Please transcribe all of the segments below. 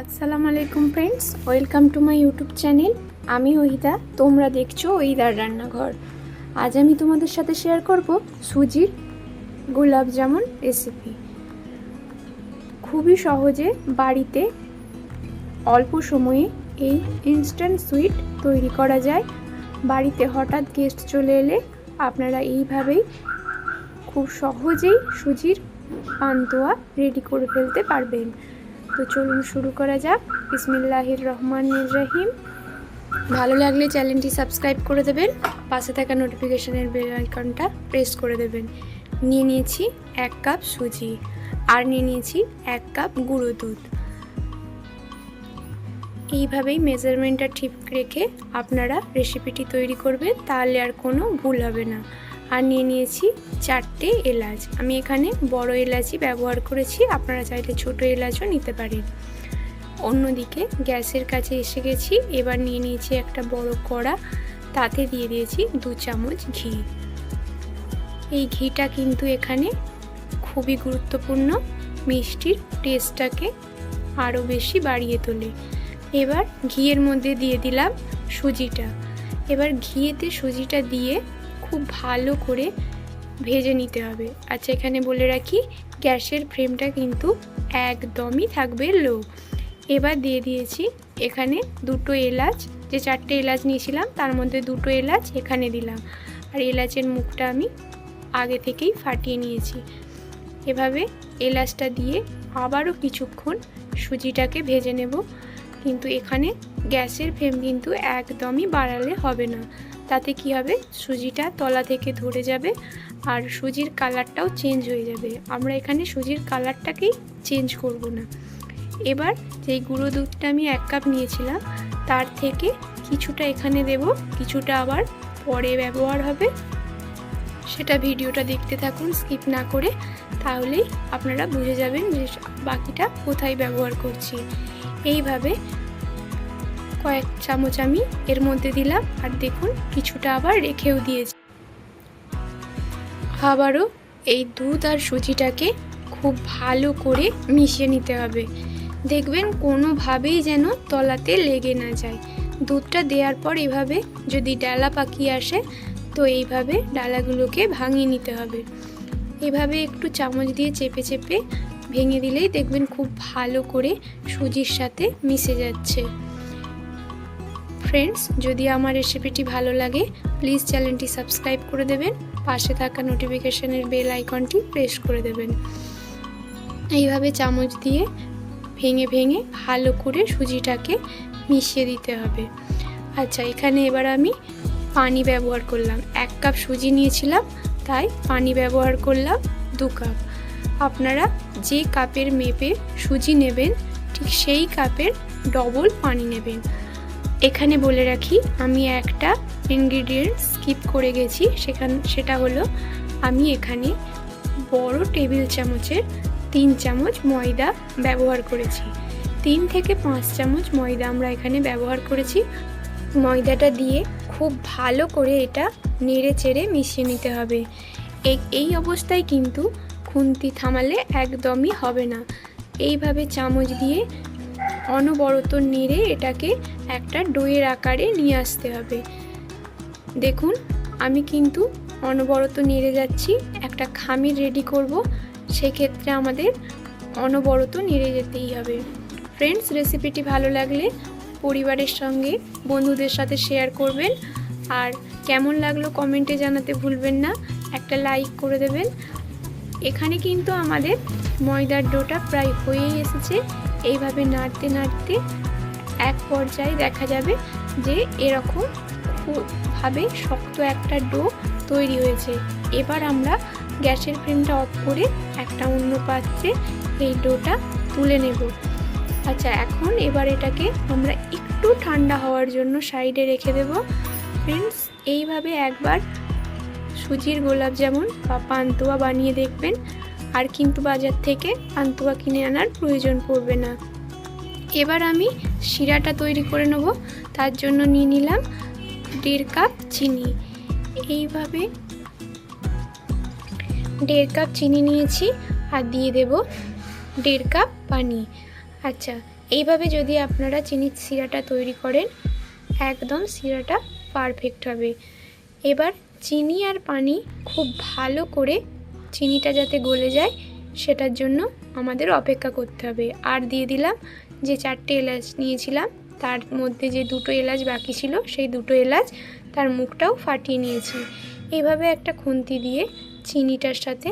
আসসালামু আলাইকুম friends welcome to my YouTube channel আমি ওহিদা তোমরা দেখছ ওহিদার রান্নাঘর। আজ আমি তোমাদের সাথে শেয়ার করব সুজির গোলাপ জামুন রেসিপি খুবই সহজে বাড়িতে অল্প সময়ে এই ইনস্ট্যান্ট সুইট তৈরি করা যায়। বাড়িতে হঠাৎ গেস্ট চলে এলে আপনারা এইভাবেই খুব সহজেই সুজির পান্তুয়া রেডি করে ফেলতে পারবেন। তো চলুন শুরু করা যাক। বিসমিল্লাহির রহমান রহিম। ভালো লাগলে চ্যানেলটি সাবস্ক্রাইব করে দেবেন, পাশে থাকা নোটিফিকেশানের বেল আইকনটা প্রেস করে দেবেন। নিয়ে নিয়েছি এক কাপ সুজি আর নিয়ে নিয়েছি এক কাপ গুঁড়ো দুধ। এইভাবেই মেজারমেন্টটা ঠিক রেখে আপনারা রেসিপিটি তৈরি করবেন, তাহলে আর কোনো ভুল হবে না। আর নিয়ে নিয়েছি চারটে এলাচ। আমি এখানে বড় এলাচই ব্যবহার করেছি, আপনারা চাইলে ছোট এলাচও নিতে পারেন। অন্যদিকে গ্যাসের কাছে এসে গেছি, এবার নিয়ে নিয়েছি একটা বড় কড়া, তাতে দিয়ে দিয়েছি দু চামচ ঘি। এই ঘিটা কিন্তু এখানে খুবই গুরুত্বপূর্ণ, মিষ্টির টেস্টটাকে আরও বেশি বাড়িয়ে তোলে। এবার ঘিয়ের মধ্যে দিয়ে দিলাম সুজিটা। এবার ঘিয়েতে সুজিটা দিয়ে খুব ভালো করে ভেজে নিতে হবে। আচ্ছা এখানে বলে রাখি, গ্যাসের ফ্লেমটা কিন্তু একদমই থাকবে লো। এবার দিয়ে দিয়েছি এখানে দুটো এলাচ, যে চারটে এলাচ নিয়েছিলাম, তার মধ্যে দুটো এলাচ এখানে দিলাম। আর এলাচের মুখটা আমি আগে থেকেই ফাটিয়ে নিয়েছি। এভাবে এলাচটা দিয়ে আবারও কিছুক্ষণ সুজিটাকে ভেজে নেব। কিন্তু এখানে গ্যাসের ফ্লেম কিন্তু একদমই বাড়ালে হবে না। তাতে কি হবে? সুজিটা তলা থেকে ধরে যাবে আর সুজির কালারটাও চেঞ্জ হয়ে যাবে। আমরা এখানে সুজির কালারটাকেই চেঞ্জ করব না। এবার যেই গুঁড়ো দুধটা আমি এক কাপ নিয়েছিলাম, তার থেকে কিছুটা এখানে দেব, কিছুটা আবার পরে ব্যবহার হবে। সেটা ভিডিওটা দেখতে থাকুন স্কিপ না করে, তাহলেই আপনারা বুঝে যাবেন যে বাকিটা কোথায় ব্যবহার করছি। এইভাবে কয়েক চামচ আমি এর মধ্যে দিলাম আর দেখুন কিছুটা আবার রেখেও দিয়েছি। আবারও এই দুধ আর সুজিটাকে খুব ভালো করে মিশিয়ে নিতে হবে। দেখবেন কোনোভাবেই যেন তলাতে লেগে না যায়। দুধটা দেওয়ার পর এভাবে যদি ডালা পাকিয়ে আসে, তো এইভাবে ডালাগুলোকে ভাঙিয়ে নিতে হবে। এভাবে একটু চামচ দিয়ে চেপে চেপে ভেঙে দিলেই দেখবেন খুব ভালো করে সুজির সাথে মিশে যাচ্ছে। ফ্রেন্ডস যদি আমার রেসিপিটি ভালো লাগে প্লিজ চ্যানেলটি সাবস্ক্রাইব করে দেবেন, পাশে থাকা নোটিফিকেশানের বেল আইকনটি প্রেস করে দেবেন। এইভাবে চামচ দিয়ে ভেঙে ভেঙে ভালো করে সুজিটাকে মিশিয়ে দিতে হবে। আচ্ছা এখানে এবার আমি পানি ব্যবহার করলাম। এক কাপ সুজি নিয়েছিলাম, তাই পানি ব্যবহার করলাম দু কাপ। আপনারা যে কাপের মেপে সুজি নেবেন, ঠিক সেই কাপের ডবল পানি নেবেন। এখানে বলে রাখি, আমি একটা ইনগ্রিডিয়েন্ট স্কিপ করে গেছি। সেখান, সেটা হলো, আমি এখানে বড় টেবিল চামচের তিন চামচ ময়দা ব্যবহার করেছি। তিন থেকে পাঁচ চামচ ময়দা আমরা এখানে ব্যবহার করেছি। ময়দাটা দিয়ে খুব ভালো করে এটা নেড়ে চেড়ে মিশিয়ে নিতে হবে। এই অবস্থায় কিন্তু খুন্তি থামালে একদমই হবে না। এইভাবে চামচ দিয়ে অনবরত নেড়ে এটাকে একটা ডোয়ের আকারে নিয়ে আসতে হবে। দেখুন, আমি কিন্তু অনবরত নেড়ে যাচ্ছি, একটা খামির রেডি করব, সেক্ষেত্রে আমাদের অনবরত নেড়ে যেতেই হবে। ফ্রেন্ডস রেসিপিটি ভালো লাগলে পরিবারের সঙ্গে বন্ধুদের সাথে শেয়ার করবেন। আর কেমন লাগল কমেন্টে জানাতে ভুলবেন না, একটা লাইক করে দেবেন। এখানে কিন্তু আমাদের ময়দার ডোটা প্রায় হয়েই এসেছে। এইভাবে নাড়তে নাড়তে এক পর্যায়ে দেখা যাবে যে এরকম ভাবে শক্ত একটা ডো তৈরি হয়েছে। এবার আমরা গ্যাসের ফ্লেমটা অফ করে একটা অন্য পাত্রে এই ডোটা তুলে নেব। আচ্ছা এখন এবার এটাকে আমরা একটু ঠান্ডা হওয়ার জন্য সাইডে রেখে দেব। ফ্রেন্ডস, এইভাবে একবার সুজির গোলাপ যেমন বা পান্তুয়া বানিয়ে দেখবেন। আর কিন্তু বাজার থেকে পান্তুয়া কিনে আনার প্রয়োজন পড়বে না। এবার আমি শিরাটা তৈরি করে নেব। তার জন্য নিয়ে নিলাম দেড় কাপ চিনি। এইভাবে দেড় কাপ চিনি নিয়েছি আর দিয়ে দেব দেড় কাপ পানি। আচ্ছা এইভাবে যদি আপনারা চিনির শিরাটা তৈরি করেন, একদম শিরাটা পারফেক্ট হবে। এবার চিনি আর পানি খুব ভালো করে চিনিটা যাতে গলে যায়, সেটার জন্য আমাদের অপেক্ষা করতে হবে। আর দিয়ে দিলাম যে চারটে এলাচ নিয়েছিলাম, তার মধ্যে যে দুটো এলাচ বাকি ছিল, সেই দুটো এলাচ তার মুখটাও ফাটিয়ে নিয়েছি। এইভাবে একটা খুন্তি দিয়ে চিনিটার সাথে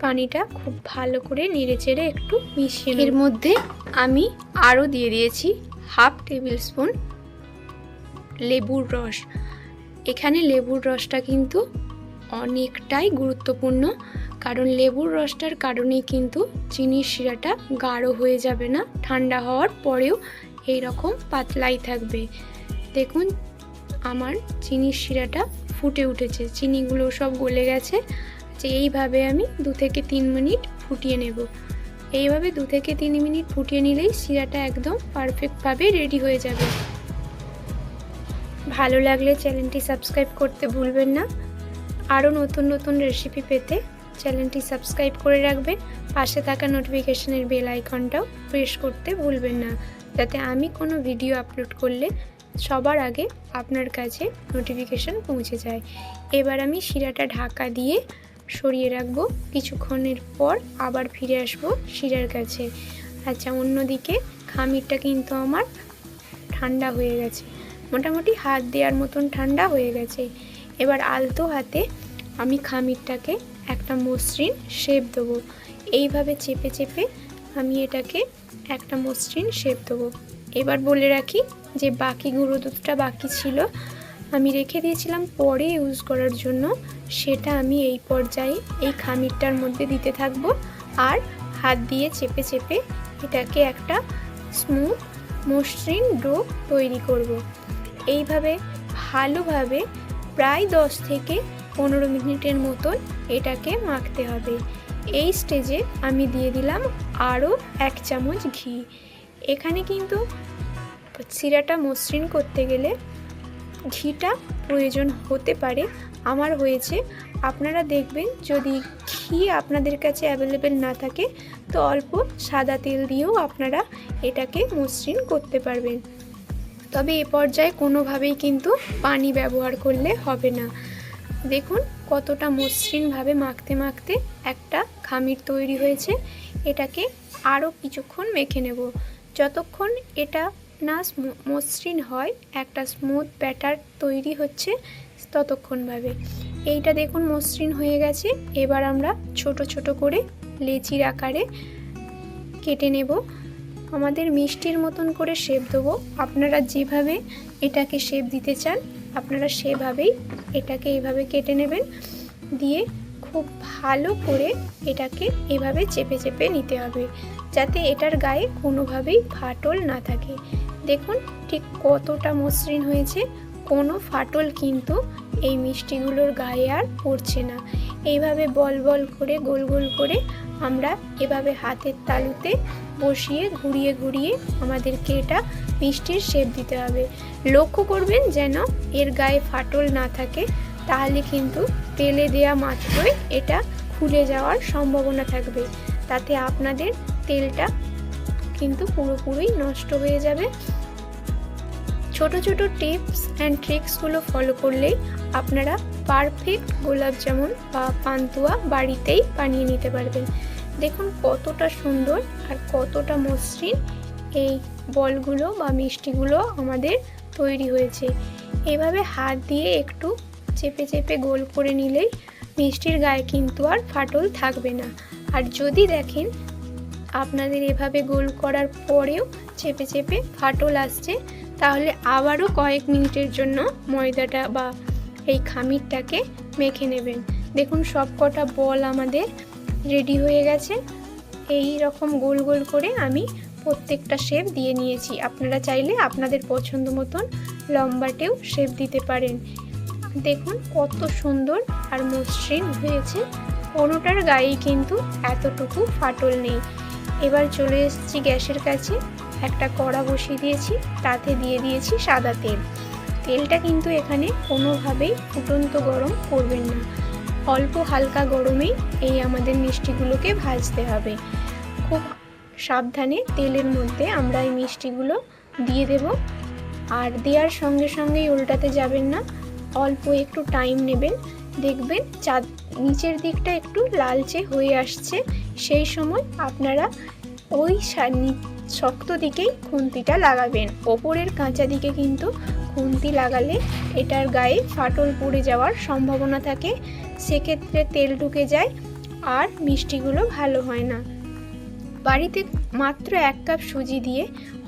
পানিটা খুব ভালো করে নেড়ে চেড়ে একটু মিশিয়ে এর মধ্যে আমি আরও দিয়ে দিয়েছি হাফ টেবিল স্পুন লেবুর রস। এখানে লেবুর রসটা কিন্তু অনেকটাই গুরুত্বপূর্ণ। কারণ লেবুর রসটার কারণেই কিন্তু চিনির শিরাটা গাঢ় হয়ে যাবে না, ঠান্ডা হওয়ার পরেও এই রকম পাতলাই থাকবে। দেখুন, আমার চিনির শিরাটা ফুটে উঠেছে। চিনিগুলো সব গলে গেছে। যে এইভাবে আমি দু থেকে তিন মিনিট ফুটিয়ে নেব। এইভাবে দু থেকে তিন মিনিট ফুটিয়ে নিলেই শিরাটা একদম পারফেক্টভাবে রেডি হয়ে যাবে। ভালো লাগলে চ্যানেলটি সাবস্ক্রাইব করতে ভুলবেন না। আরও নতুন নতুন রেসিপি পেতে চ্যানেলটি সাবস্ক্রাইব করে রাখবেন। পাশে থাকা নোটিফিকেশনের বেল আইকনটাও প্রেস করতে ভুলবেন না। যাতে আমি কোনো ভিডিও আপলোড করলে সবার আগে আপনার কাছে নোটিফিকেশন পৌঁছে যায়। এবার আমি শিরাটা ঢাকা দিয়ে সরিয়ে রাখব। কিছুক্ষণের পর আবার ফিরে আসব শিরার কাছে। আচ্ছা অন্যদিকে খামিরটা কিন্তু আমার ঠান্ডা হয়ে গেছে। মোটামুটি হাত দেওয়ার মতন ঠান্ডা হয়ে গেছে। এবার আলতো হাতে আমি খামিরটাকে একটা মসৃণ শেপ দেবো। এইভাবে চেপে চেপে আমি এটাকে একটা মসৃণ শেপ দেবো। এবার বলে রাখি যে বাকি গুঁড়ো দুধটা বাকি ছিল, আমি রেখে দিয়েছিলাম পরে ইউজ করার জন্য। সেটা আমি এই পর্যায়ে এই খামিরটার মধ্যে দিতে থাকব আর হাত দিয়ে চেপে চেপে এটাকে একটা স্মুথ মসৃণ ডো তৈরি করব। এইভাবে ভালোভাবে প্রায় দশ থেকে পনেরো মিনিটের মতন এটাকে মাখতে হবে। এই স্টেজে আমি দিয়ে দিলাম আরও এক চামচ ঘি। এখানে কিন্তু সিরাটা মসৃণ করতে গেলে ঘিটা প্রয়োজন হতে পারে। আমার হয়েছে। আপনারা দেখবেন যদি ঘি আপনাদের কাছে অ্যাভেলেবেল না থাকে, তো অল্প সাদা তেল দিয়েও আপনারা এটাকে মসৃণ করতে পারবেন। তবে এ পর্যায়ে কোনোভাবেই কিন্তু পানি ব্যবহার করলে হবে না। দেখুন কতটা মসৃণভাবে মাখতে মাখতে একটা খামির তৈরি হয়েছে। এটাকে আরও কিছুক্ষণ মেখে নেব। যতক্ষণ এটা না মসৃণ হয়, একটা স্মুথ ব্যাটার তৈরি হচ্ছে ততক্ষণভাবে। এইটা দেখুন মসৃণ হয়ে গেছে। এবার আমরা ছোট ছোট করে লেচির আকারে কেটে নেব। আমাদের মিষ্টির মতন করে শেপ দেবো। আপনারা যেভাবে এটাকে শেপ দিতে চান, আপনারা সেভাবেই এটাকে এইভাবে কেটে নেবেন। দিয়ে খুব ভালো করে এটাকে এভাবে চেপে চেপে নিতে হবে, যাতে এটার গায়ে কোনোভাবেই ফাটল না থাকে। দেখুন ঠিক কতটা মসৃণ হয়েছে, কোনো ফাটল কিন্তু এই মিষ্টিগুলোর গায়ে আর পড়ছে না। এইভাবে বল বল করে, গোল গোল করে আমরা এভাবে হাতের তালুতে বসিয়ে ঘুরিয়ে ঘুরিয়ে আমাদেরকে এটা মিষ্টির শেপ দিতে হবে। লক্ষ্য করবেন যেন এর গায়ে ফাটল না থাকে, তাহলে কিন্তু তেলে দেয়া মাত্রই এটা খুলে যাওয়ার সম্ভাবনা থাকবে। তাতে আপনাদের তেলটা কিন্তু পুরোপুরি নষ্ট হয়ে যাবে। ছোট ছোট টিপস অ্যান্ড ট্রিক্সগুলো ফলো করলেই আপনারা পারফেক্ট গোলাপ জামুন বা পান্তুয়া বাড়িতেই বানিয়ে নিতে পারবেন। দেখুন কতটা সুন্দর আর কতটা মসৃণ এই বলগুলো বা মিষ্টিগুলো আমাদের তৈরি হয়েছে। এভাবে হাত দিয়ে একটু চেপে চেপে গোল করে নিলেই মিষ্টির গায়ে কিন্তু আর ফাটল থাকবে না। আর যদি দেখেন আপনাদের এভাবে গোল করার পরেও চেপে চেপে ফাটল আসছে তাহলে আবারও কয়েক মিনিটের জন্য ময়দাটা বা এই খামিরটাকে মেখে নেবেন। দেখুন সব কটা বল আমাদের রেডি হয়ে গেছে। এই রকম গোল গোল করে আমি প্রত্যেকটা শেপ দিয়ে নিয়েছি। আপনারা চাইলে আপনাদের পছন্দ মতন লম্বাটেও শেপ দিতে পারেন। দেখুন কত সুন্দর আর মসৃণ হয়েছে। কোনোটার গায়ে কিন্তু এতটুকু ফাটল নেই। এবার চলে এসেছি গ্যাসের কাছে। একটা কড়া বসিয়ে দিয়েছি, তাতে দিয়ে দিয়েছি সাদা তেল। তেলটা কিন্তু এখানে কোনোভাবেই ফুটন্ত গরম করবেন না। অল্প হালকা গরমেই এই আমাদের মিষ্টিগুলোকে ভাজতে হবে। খুব সাবধানে তেলের মধ্যে আমরা এই মিষ্টিগুলো দিয়ে দেব। আর দেওয়ার সঙ্গে সঙ্গেই উল্টাতে যাবেন না, অল্প একটু টাইম নেবেন। দেখবেন চাঁদ নিচের দিকটা একটু লালচে হয়ে আসছে। সেই সময় আপনারা ওই শক্ত দিকেই খুন্তিটা লাগাবেন। ওপরের কাঁচা দিকে কিন্তু খুন্তি লাগালে এটার গায়ে ফাটল পড়ে যাওয়ার সম্ভাবনা থাকে। সেক্ষেত্রে তেল ঢুকে যায় আর মিষ্টিগুলো ভালো হয় না। বাড়িতে মাত্র এক কাপ সুজি দিয়ে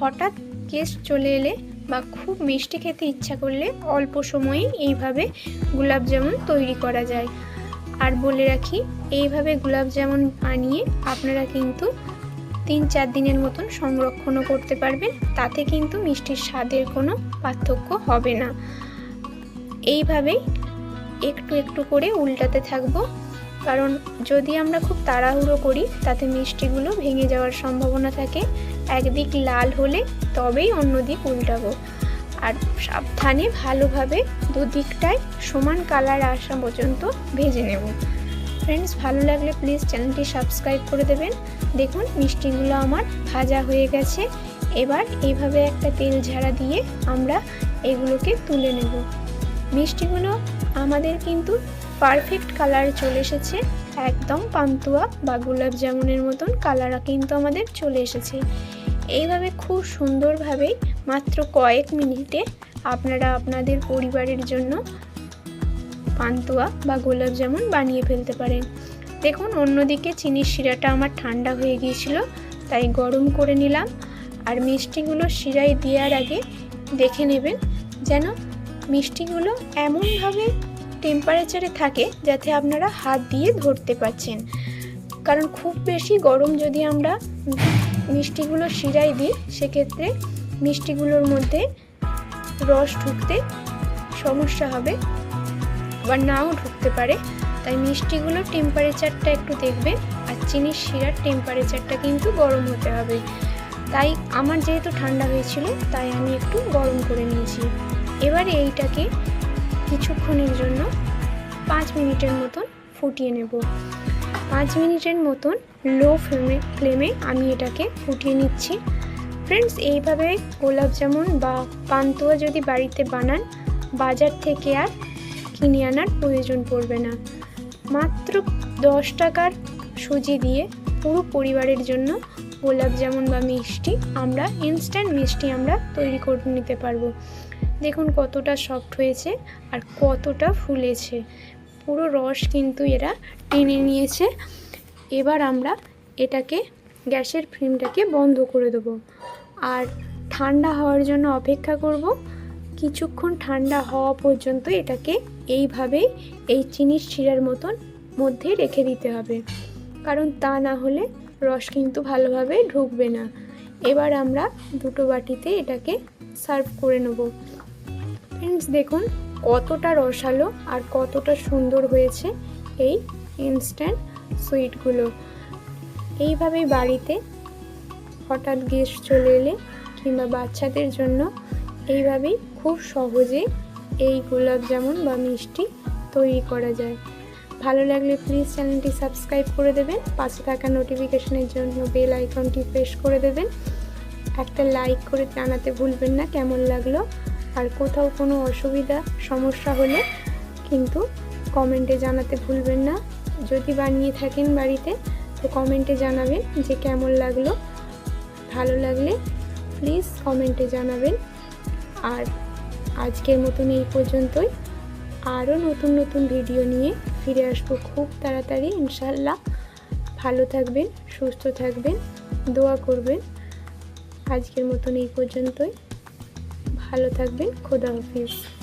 হঠাৎ গেস্ট চলে এলে বা খুব মিষ্টি খেতে ইচ্ছা করলে অল্প সময়ে এইভাবে গোলাপ জামুন তৈরি করা যায়। আর বলে রাখি, এইভাবে গোলাপ জামুন বানিয়ে আপনারা কিন্তু তিন চার দিনের মতন সংরক্ষণও করতে পারবেন তাতে কিন্তু মিষ্টির স্বাদের কোনো পার্থক্য হবে না। এইভাবেই একটু একটু করে উল্টাতে থাকব। কারণ যদি আমরা খুব তাড়াহুড়ো করি, তাতে মিষ্টিগুলো ভেঙে যাওয়ার সম্ভাবনা থাকে। একদিক লাল হলে তবেই অন্য দিক উল্টাবো। আর সাবধানে ভালোভাবে দুদিকটায় সমান কালার আসা পর্যন্ত ভেজে নেব। ফ্রেন্ডস ভালো লাগলে প্লিজ চ্যানেলটি সাবস্ক্রাইব করে দেবেন। দেখুন, মিষ্টিগুলো আমার ভাজা হয়ে গেছে। এবার এইভাবে একটা তেল ঝাড়া দিয়ে আমরা এগুলোকে তুলে নেব। মিষ্টিগুলো আমাদের কিন্তু পারফেক্ট কালার চলে এসেছে। একদম পান্তুয়া বা গোলাপ জামুনের মতন কালার কিন্তু আমাদের চলে এসেছে। এইভাবে খুব সুন্দরভাবে মাত্র কয়েক মিনিটে আপনারা আপনাদের পরিবারের জন্য পান্তুয়া বা গোলাপ জামুন বানিয়ে ফেলতে পারেন দেখুন, অন্যদিকে চিনির শিরাটা আমার ঠান্ডা হয়ে গিয়েছিল, তাই গরম করে নিলাম। আর মিষ্টিগুলো শিরায় দেওয়ার আগে দেখে নেবেন যেন মিষ্টিগুলো এমনভাবে টেম্পারেচারে থাকে যাতে আপনারা হাত দিয়ে ধরতে পারছেন। কারণ খুব বেশি গরম যদি আমরা মিষ্টিগুলো শিরায় দিই, সেক্ষেত্রে মিষ্টিগুলোর মধ্যে রস ঢুকতে সমস্যা হবে। আবার নাও ঢুকতে পারে। তাই মিষ্টিগুলোর টেম্পারেচারটা একটু দেখবে আর চিনির শিরার টেম্পারেচারটা কিন্তু গরম হতে হবে। তাই আমার যেহেতু ঠান্ডা হয়েছিল, তাই আমি একটু গরম করে নিয়েছি। এবারে এইটাকে কিছুক্ষণের জন্য পাঁচ মিনিটের মতন ফুটিয়ে নেব। পাঁচ মিনিটের মতন লো ফ্লেমে ফ্লেমে আমি এটাকে ফুটিয়ে নিচ্ছি। ফ্রেন্ডস এইভাবে গোলাপ জামুন বা পান্তুয়া যদি বাড়িতে বানান, বাজার থেকে আর কিনে আনার প্রয়োজন পড়বে না। মাত্র দশ টাকার সুজি দিয়ে পুরো পরিবারের জন্য গোলাপ জামুন বা মিষ্টি আমরা ইনস্ট্যান্ট মিষ্টি আমরা তৈরি করে নিতে পারব। দেখুন কতটা সফট হয়েছে আর কতটা ফুলেছে। পুরো রস কিন্তু এরা টেনে নিয়েছে। এবার আমরা এটাকে গ্যাসের ফ্লেমটাকে বন্ধ করে দেবো। আর ঠান্ডা হওয়ার জন্য অপেক্ষা করব। কিছুক্ষণ ঠান্ডা হওয়া পর্যন্ত এটাকে এইভাবেই এই চিনির শিরার মতন মধ্যে রেখে দিতে হবে। কারণ তা না হলে রস কিন্তু ভালোভাবে ঢুকবে না। এবার আমরা দুটো বাটিতে এটাকে সার্ভ করে নেব। ফ্রেন্ডস দেখুন কতটা রসালো আর কতটা সুন্দর হয়েছে এই ইনস্ট্যান্ট সুইটগুলো এইভাবেই বাড়িতে হঠাৎ গেস্ট চলে এলে কিংবা বাচ্চাদের জন্য এইভাবেই খুব সহজে এই গোলাপ জামুন বা মিষ্টি তৈরি করা যায়। ভালো লাগলে প্লিজ চ্যানেলটি সাবস্ক্রাইব করে দেবেন, পাশে থাকা নোটিফিকেশনের জন্য বেল আইকনটি প্রেস করে দেবেন। একটা লাইক করে জানাতে ভুলবেন না, কেমন লাগল? আর কোথাও কোনো অসুবিধা, সমস্যা হলে কিন্তু কমেন্টে জানাতে ভুলবেন না। যদি বানিয়ে থাকেন বাড়িতে, তো কমেন্টে জানাবেন যে কেমন লাগল। ভালো লাগলে প্লিজ কমেন্টে জানাবেন। আর আজকের মতন এই পর্যন্তই। আরও নতুন নতুন ভিডিও নিয়ে ফিরে আসব খুব তাড়াতাড়ি ইনশাল্লাহ ভালো থাকবেন, সুস্থ থাকবেন, দোয়া করবেন। আজকের মতন এই পর্যন্তই। ভালো থাকবেন, খোদা হাফিজ।